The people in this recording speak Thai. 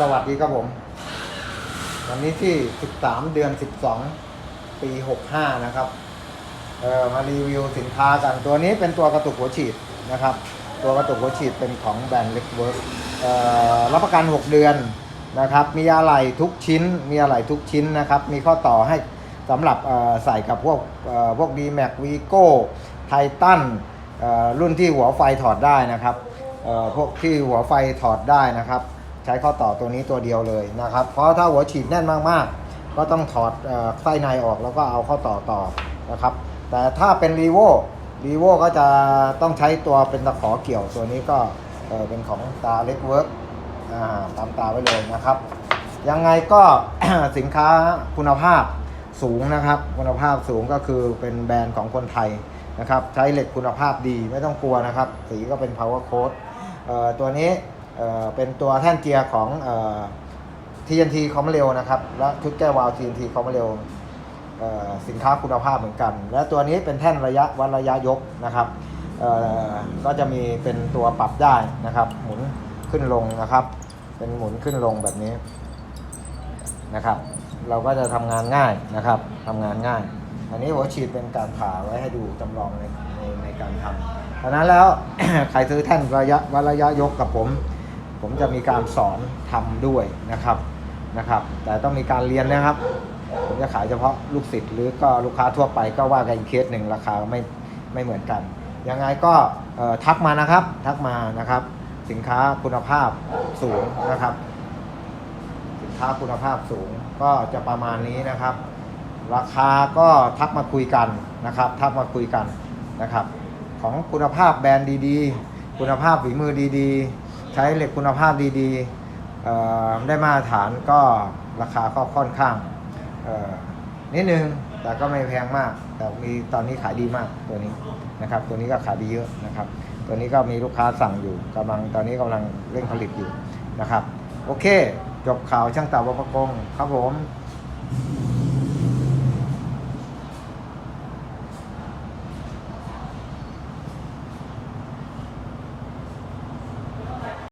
สวัสดีครับผม วันนี้ที่ 13 เดือน 12 ปี 65 นะครับเออมารีวิวสินค้ากันตัวนี้เป็นตัวกระตุกหัวฉีดนะครับ ตัวกระตุกหัวฉีดเป็นของแบรนด์เล็กเวิร์กรับประกัน 6 เดือนนะครับ มีอะไหล่ทุกชิ้น มีอะไหล่ทุกชิ้นนะครับ มีข้อต่อให้สำหรับใส่กับพวกพวก d m a x Vigo Titan เอ่อรุ่นที่หัวไฟถอดได้นะครับเอ่อพวกที่หัวไฟถอดได้นะครับ ใช้ข้อต่อตัวนี้ตัวเดียวเลยนะครับ เพราะถ้าหัวฉีดแน่นมากๆ ก็ต้องถอดไส้ในออกแล้วก็เอาข้อต่อต่อนะครับ แต่ถ้าเป็นรีโวรีโวก็จะต้องใช้ตัวเป็นตะขอเกี่ยวตัวนี้ก็เป็นของตาเล็กเวิร์กตามตาไว้เลยนะครับ ยังไงก็สินค้าคุณภาพสูงนะครับ คุณภาพสูงก็คือเป็นแบรนด์ของคนไทยนะครับ ใช้เหล็กคุณภาพดีไม่ต้องกลัวนะครับ สีก็เป็น power coat ตัวนี้ เป็นตัวแท่นเกียร์ของเอ่อ TNT คอมเร็วนะครับ และชุดแก้ววาล์ว TNT คอมเร็วสินค้าคุณภาพเหมือนกัน และตัวนี้เป็นแท่นระยะวัดระยะยกนะครับก็จะมีเป็นตัวปรับได้นะครับ หมุนขึ้นลงนะครับ เป็นหมุนขึ้นลงแบบนี้นะครับ เราก็จะทำงานง่ายนะครับทำงานง่าย อันนี้หัวฉีดเป็นการผ่าไว้ให้ดูจำลองในในในการทำดังนั้นแล้วใครซื้อแท่นระยะวัดระยะยกกับผม ผมจะมีการสอนทำด้วยนะครับนะครับ แต่ต้องมีการเรียนนะครับ ผมจะขายเฉพาะลูกศิษย์หรือก็ลูกค้าทั่วไปก็ว่ากันเคสหนึ่งราคาไม่ไม่เหมือนกัน ยังไงก็ทักมานะครับ ทักมานะครับ สินค้าคุณภาพสูงนะครับ สินค้าคุณภาพสูงก็จะประมาณนี้นะครับ ราคาก็ทักมาคุยกันนะครับ ทักมาคุยกันนะครับ ของคุณภาพแบรนด์ดีๆ คุณภาพฝีมือดีๆ ใช้เหล็กคุณภาพดีๆได้มาตรฐานก็ราคาก็ค่อนข้างนิดนึงแต่ก็ไม่แพงมาก แต่มีตอนนี้ขายดีมากตัวนี้นะครับ ตัวนี้ก็ขายดีเยอะนะครับ ตัวนี้ก็มีลูกค้าสั่งอยู่กำลังตอนนี้กำลังเร่งผลิตอยู่นะครับ โอเค จบข่าวช่างตาวประกงครับผม